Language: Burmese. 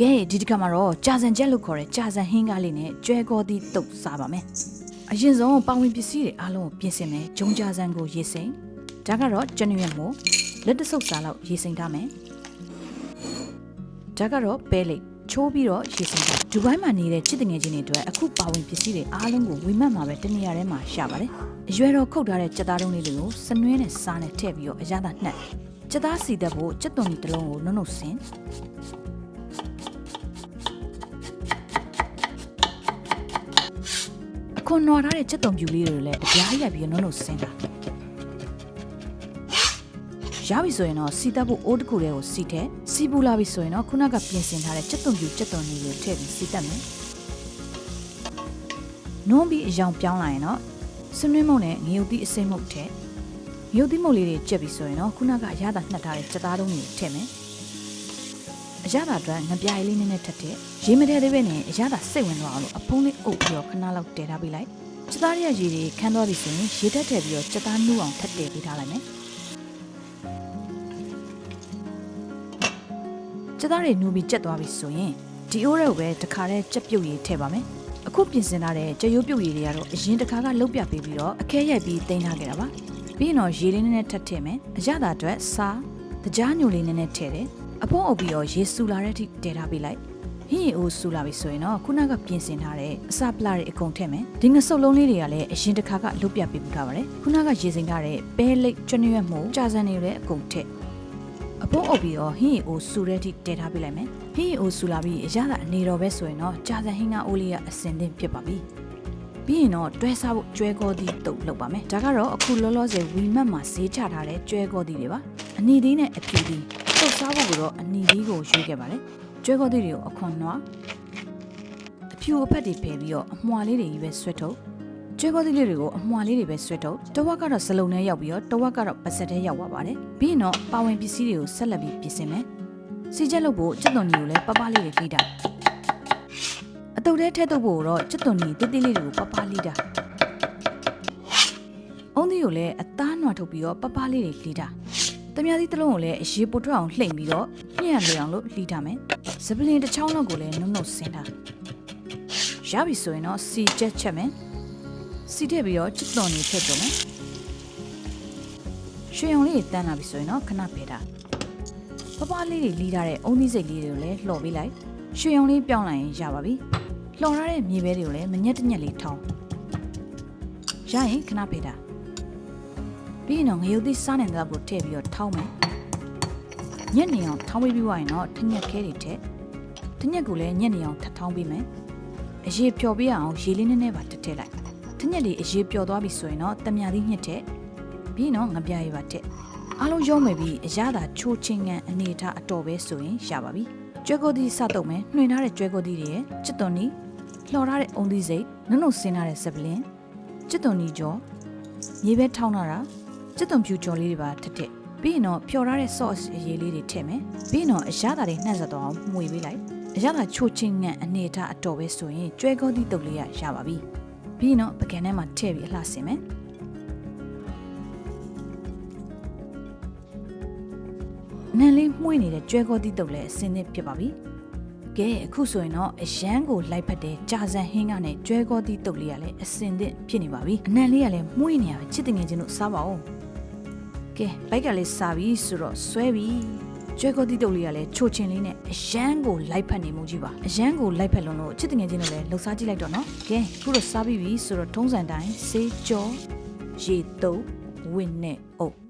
ကဲဒီတစ်ခါမှာတော့ကြာစံချက်လို့ခေါ်တဲ့ကြာစံဟင်းကားလေးနဲ့ကျွဲကောသီးတုပ်စားပါမယ်အရင်ဆုံးပါဝင်ပစ္စည်းတွေအားလုံးကိုပြင်ဆင်မယ်ဂျုံကြာစံကိုရေးစိမ်ဒါကတော့ကျွန်တော်ရမို့လက်တဆုပ်စားလောက်ရေးစိမ်ထားမယ်ဒါကတော့ပဲလိတ်ချိုးပြီးတော့ရေးစိမ်ထားဒူဘိုင်းမှာနေတဲ့ချစ်တငယ်ချင်းတွေအတွက်အခုပါဝင်ပစ္စည်းတွေအားလုံးကိုဝေမှတ်မှာပဲတနေရာထဲမှာရှာပါတယ်အရွယ်တော်ခုတ်ထားတဲ့ကြက်သားတုံးလေးတွေကိုစနွဲနဲ့စားနဲ့ထည့်ပြီးတော့အရသာနှက်ကြက်သားစီသက်ဖို့ကြက်သွန်ကြီးတစ်လုံးကိုနုံနုံဆင်း ခွန်နွားထားတဲ့ချက်တုံပြူလေးတွေလည်းတပြားရိုက်ပြီးတော့နုံနုံဆင်းတာရပြီဆိုရင်တော့စီတက်ဖို့အိုးတစ်ခုတည်းကိုစီထည့်စီပူလာပြီဆိုရင်တော့ခုနကပြင်ဆင်ထားတဲ့ချက်တုံပြူချက်တုံလေးကိုထည့်ပြီးစီတက်မယ်နုံးပြီးအယောင်ပြောင်းလာရင်တော့စနွင်းမုံနဲ့ငရုတ်သီးအစိမ့်မုတ်ထည့်ငရုတ်သီးမုတ်လေးတွေချက်ပြီးဆိုရင်တော့ခုနကအရသာနှက်ထားတဲ့ချက်သားတုံးတွေထည့်မယ် အရသာအတွက်ငပြားလေးနည်းနည်းထပ်ထည့်ရေမထည့်သေးပဲနဲ့အရသာစိတ်ဝင်သွားအောင်လို့အဖုံးလေးအုပ်ပြီးတော့ခဏလောက်တည်ထားပေးလိုက်ချက်သားရဲ့ရေတွေခန်းသွားပြီဆိုရင်ရေတက်ထည့်ပြီးတော့ချက်သားနှူးအောင်ထပ်တည်ပေးထားလိုက်မယ်ချက်သားတွေနှူးပြီးချက်သွားပြီဆိုရင်ဒီအိုးရဲကိုပဲတစ်ခါတည်းချက်ပြုတ်ရည်ထည့်ပါမယ်အခုပြင်ဆင်ထားတဲ့ကြက်ရိုးပြုတ်ရည်တွေကတော့အရင်တစ်ခါကလုတ်ပြပေးပြီးတော့အခဲရိုက်ပြီးတင်ထားခဲ့တာပါပြီးရင်တော့ရေလေးနည်းနည်းထပ်ထည့်မယ်အရသာအတွက်စားတကြားညိုလေးနည်းနည်းထည့်တယ် အဖုံးအုပ်ပြီးတော့ရေစူလာတဲ့အထိတည်ထားပေးလိုက်ဟင်းရီအိုးဆူလာပြီဆိုရင်တော့ခုနကပြင်ဆင်ထားတဲ့အစာပလာတွေအကုန်ထည့်မယ်ဒီငဆုပ်လုံးလေးတွေကလည်းအရင်တစ်ခါကလုတ်ပြပေးပူထားပါတယ်ခုနကရေစိမ်ထားတဲ့ပဲလိတ်ကျွန်းရွက်မှုကြာစံတွေလည်းအကုန်ထည့်အပုံးအုပ်ပြီးတော့ဟင်းရီအိုးဆူတဲ့အထိတည်ထားပေးလိုက်မယ်ဟင်းရီအိုးဆူလာပြီးအရသာအနေတော်ပဲဆိုရင်တော့ကြာစံဟင်းကအိုးလေးကအစင်သင့်ဖြစ်ပါပြီပြီးရင်တော့တွဲစားဖို့ကျွဲကောသီးတုပ်လုပ်ပါမယ်ဒါကတော့အခုလောလောဆယ်ဝီမတ်မှာဈေးချထားတဲ့ကျွဲကောသီးတွေပါအနီသီးနဲ့အဖြူသီး တုပ်စားဖို့ကတော့အနီသီးကိုရွေးခဲ့ပါတယ်ကျွဲကောသီးတွေကိုအခွန်နွားအဖြူအဖက်တွေဖယ်ပြီးတော့အမွှာလေးတွေကြီးပဲဆွဲထုတ်ကျွဲကောသီးလေးတွေကိုအမွှာလေးတွေပဲဆွဲထုတ်တဝက်ကတော့စလုံးထဲရောက်ပြီးတော့တဝက်ကတော့ပါစက်ထဲရောက်သွားပါတယ်ပြီးရင်တော့ပါဝင်ပစ္စည်းတွေကိုဆက်လက်ပြီးပြင်ဆင်မယ်စီချက်လုပ်ဖို့စက်သွန်ကြီးကိုလည်းပပလေးတွေလှိတာအတုပ်ထဲထည့်ထုတ်ဖို့တော့စက်သွန်ကြီးတိတိလေးတွေကိုပပလိတာအုံးသီးကိုလည်းအသားနွားထုတ်ပြီးတော့ပပလေးတွေလှိတာ တမယာသီးတစ်လုံးကိုလည်းအရေးပိုထွက်အောင်လှိမ့်ပြီးတော့ညံ့လွယ်အောင်လို့လှိထားမယ်စပလင်တစ်ချောင်းလောက်ကိုလည်းနုံနုံဆင်းတာရပြီဆိုရင်တော့စီချက်ချက်မယ်စီထည့်ပြီးတော့ချစ်တော်နေထည့်ကြမယ်ရွှေရောင်လေးတန်းလာပြီဆိုရင်တော့ခဏဖယ်တာပပလေးတွေလီးထားတဲ့အုံသီးစိတ်လေးတွေကိုလည်းလှော်ပေးလိုက်ရွှေရောင်လေးပြောင်းလိုက်ရင်ရပါပြီလှော်ထားတဲ့မြေပဲတွေကိုလည်းမညက်တညက်လေးထောင်းရရင်ခဏဖယ်တာ ပြီးရင်တော့ငရုတ်သီးစားနေတဲ့ဘုတ်ထည့်ပြီးတော့ထောင်းမယ်ညက်နေအောင်ထောင်းပေးပြီးွားရင်တော့ထညက်ခဲတွေထက်ထညက်ကိုလည်းညက်နေအောင်ထပ်ထောင်းပေးမယ်အရေးပျော်ပေးအောင်ရေလေးနည်းနည်းပါထပ်ထည့်လိုက်ထညက်တွေအရေးပျော်သွားပြီဆိုရင်တော့တမြာသီးညက်ထက်ပြီးရင်တော့ငပြားရည်ပါထက်အားလုံးရုံးမယ်ပြီးအရသာချိုးချင်းငံအနေထားအတော်ပဲဆိုရင်ရပါပြီကျွဲကိုသီးစတော့မယ်နှွင်ထားတဲ့ကျွဲကိုသီးတွေရဲ့ချစ်သွန်နီလှော်ထားတဲ့အုံသီးစိတ်နုံနုံဆင်းထားတဲ့စပလင်ချစ်သွန်နီကြောမြေပဲထောင်းထားတာ ချစ်သွန်ဖြူကြော်လေးတွေပါထက်ထက်ပြီးရင်တော့ဖြော်ထားတဲ့ sauce အရေးလေးတွေထည့်မယ်ပြီးရင်တော့အရသာတွေနှံ့ဆက်သွားအောင်မှွေပေးလိုက်အရသာချိုချင်းငံအနေထားအတော်ပဲဆိုရင်ကျွဲကောသီးတုပ်လေးရရပါပြီပြီးရင်တော့ပကံထဲမှာထည့်ပြီးအလှဆင်မယ်နန်လေးမှွေနေတဲ့ကျွဲကောသီးတုပ်လည်းအစင်းသစ်ဖြစ်ပါပြီကဲအခုဆိုရင်တော့အရန်ကိုလိုက်ဖက်တဲ့ကြာစံဟင်းကနဲ့ကျွဲကောသီးတုပ်လေးကလည်းအစင်းသစ်ဖြစ်နေပါပြီအနံလေးကလည်းမှွေနေရပဲချစ်တငယ်ချင်းတို့စားပါဦး ကဲဘိုက်ကလေးစာပြီဆိုတော့ဆွဲပြီကျွဲကိုတိတုတ်လေးကလည်းချိုချင်လေးနဲ့အရန်ကိုလိုက်ဖက်နေမှုကြီးပါအရန်ကိုလိုက်ဖက်လုံးလို့ချစ်တငယ်ချင်းတို့လည်းလှူစားကြည့်လိုက်တော့နော်ကဲခုတော့စားပြီးပြီဆိုတော့ထုံးစံတိုင်းစေးကြောရေတုပ်ဝင်းနဲ့အုပ်